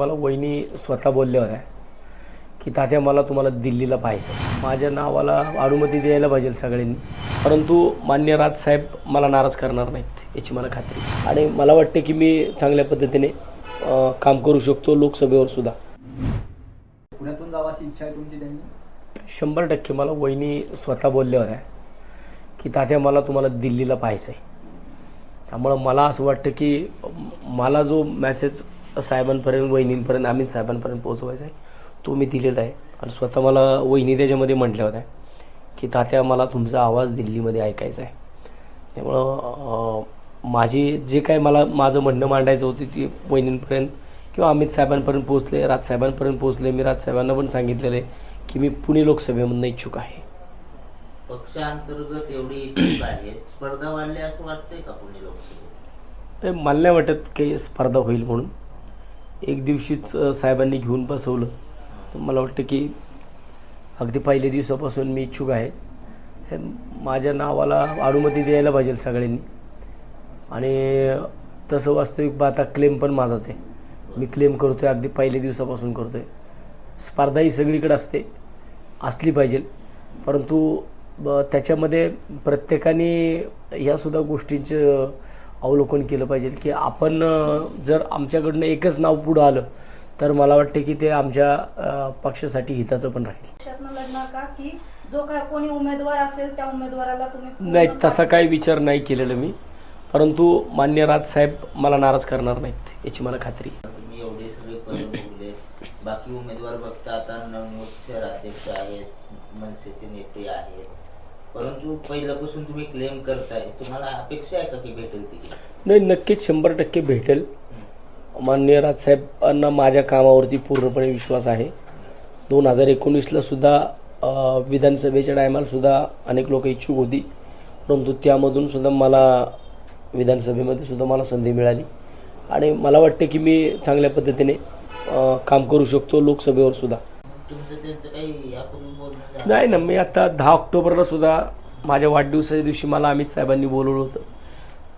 मला वहिनी स्वतः बोलल्या होत्या की तात्या मला तुम्हाला दिल्लीला पाहायचं माझ्या नावाला अनुमती द्यायला पाहिजे सगळ्यांनी. परंतु मान्य राजसाहेब मला नाराज करणार नाहीत याची मला खात्री. आणि मला वाटते की मी चांगल्या पद्धतीने काम करू शकतो लोकसभेवर सुद्धा. पुण्यातून जावाची इच्छा आहे तुमची त्यांनी? शंभर टक्के मला वहिनी स्वतः बोलल्या होत्या की तात्या मला तुम्हाला दिल्लीला पाहायचं आहे त्यामुळं मला असं वाटतं की मला जो मेसेज साहेबांपर्यंत वहिनींपर्यंत अमित साहेबांपर्यंत पोहोचवायचा आहे. तो मी दिलेला आहे. आणि स्वतः मला वहिनी त्याच्यामध्ये म्हटल्या होत्या की तात्या मला तुमचा आवाज दिल्लीमध्ये ऐकायचा आहे. त्यामुळं माझी जे काय मला माझं म्हणणं मांडायचं होतं ती वहिनींपर्यंत किंवा अमित साहेबांपर्यंत पोहोचले राजसाहेबांपर्यंत पोहोचले. मी राजसाहेबांना पण सांगितलेलं आहे की मी पुणे लोकसभेमधनं इच्छुक आहे. पक्षांतर्गत एवढी स्पर्धा वाढली असं वाटतंय का पुणे लोकसभेत? मला नाही वाटत काही स्पर्धा होईल म्हणून. एक दिवशीच साहेबांनी घेऊन बसवलं. तर मला वाटतं की अगदी पहिल्या दिवसापासून मी इच्छुक आहे. हे माझ्या नावाला अनुमती द्यायला पाहिजे सगळ्यांनी. आणि तसं वास्तविक पाहता क्लेम पण माझाच आहे. मी क्लेम करतोय अगदी पहिल्या दिवसापासून करतोय. स्पर्धा ही सगळीकडे असते असली पाहिजे. परंतु ब- त्याच्यामध्ये प्रत्येकाने ह्यासुद्धा गोष्टींचं अवलोकन केलं पाहिजे की आपण जर आमच्याकडनं एकच नाव पुढं आलं तर मला वाटते की ते आमच्या पक्षासाठी हिताचं पण राहील. पक्षातनं लढणार का? की जो काय कोणी उमेदवार असेल त्या उमेदवाराला तुम्ही पूर्ण नाही तसा काही विचार नाही केलेला मी. परंतु मान्य राजसाहेब मला नाराज करणार नाहीत याची मला खात्री आहे. तुम्ही एवढे सगळे बाकी उमेदवार बघता आता नवनियुक्त शहराध्यक्ष आहेत मनसेचे नेते आहेत. परंतु पहिल्यापासून तुम्ही क्लेम करताय तुम्हाला अपेक्षा आहे का की भेटेल ती? नाही नक्कीच शंभर टक्के भेटेल. माननीय राजसाहेबांना माझ्या कामावरती पूर्णपणे विश्वास आहे. दोन हजार एकोणीसला सुद्धा विधानसभेच्या टायमाला सुद्धा अनेक लोक इच्छुक होती. परंतु त्यामधून सुद्धा मला विधानसभेमध्ये सुद्धा मला संधी मिळाली. आणि मला वाटतं की मी चांगल्या पद्धतीने काम करू शकतो लोकसभेवर सुद्धा. तुमचं त्यांचं काही झालं? नाही ना मी आता दहा ऑक्टोबरला सुद्धा माझ्या वाढदिवसाच्या दिवशी मला अमित साहेबांनी बोलवलं होतं.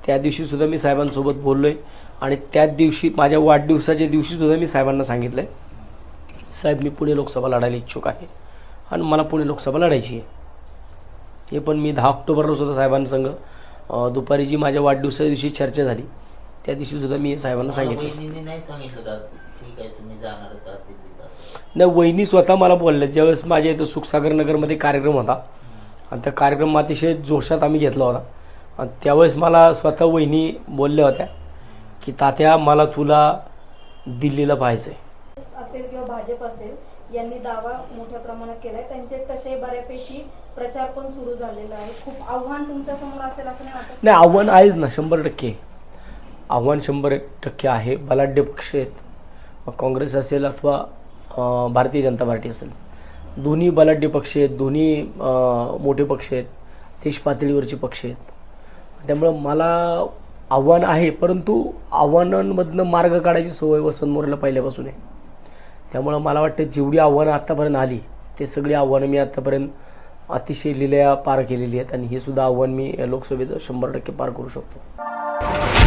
त्या दिवशी सुद्धा मी साहेबांसोबत बोललोय आणि त्याच दिवशी माझ्या वाढदिवसाच्या दिवशी सुद्धा मी साहेबांना सांगितलंय साहेब मी पुणे लोकसभा लढायला इच्छुक आहे आणि मला पुणे लोकसभा लढायची आहे. हे पण मी दहा ऑक्टोबरला सुद्धा साहेबांसंग दुपारी जी माझ्या वाढदिवसाच्या दिवशी चर्चा झाली त्या दिवशी सुद्धा मी साहेबांना सांगितलं. नाही वहिनी स्वतः मला बोलल्या. ज्यावेळेस माझ्या इथं सुखसागर नगरमध्ये कार्यक्रम होता. आणि त्या कार्यक्रम अतिशय जोशात आम्ही घेतला होता. आणि त्यावेळेस मला स्वतः वहिनी बोलल्या होत्या की तात्या मला तुला दिल्लीला पाहायचं आहे असेल किंवा भाजप असेल यांनी दावा मोठ्या प्रमाणात केलाय. त्यांचे तसे बऱ्यापैकी प्रचार पण सुरू झालेला आहे खूप आव्हान तुमच्यासमोर असेल असं नाही वाटत? नाही आव्हान आहेच ना शंभर टक्के. आव्हान शंभर टक्के आहे. बलाढ्य पक्ष आहेत. मग काँग्रेस असेल अथवा भारतीय जनता पार्टी असेल. दोन्ही बलाढ्य पक्ष आहेत दोन्ही मोठे पक्ष आहेत देश पातळीवरचे पक्ष आहेत. त्यामुळं मला आव्हान आहे परंतु आव्हानांमधनं मार्ग काढायची सवय वसंत मोरेला पहिल्यापासून आहे. त्यामुळं मला वाटतं जेवढी आव्हानं आत्तापर्यंत आली ते सगळी आव्हानं मी आत्तापर्यंत अतिशय लिलया पार केलेली आहेत आणि हे सुद्धा आव्हान मी लोकसभेचं शंभर टक्के पार करू शकतो.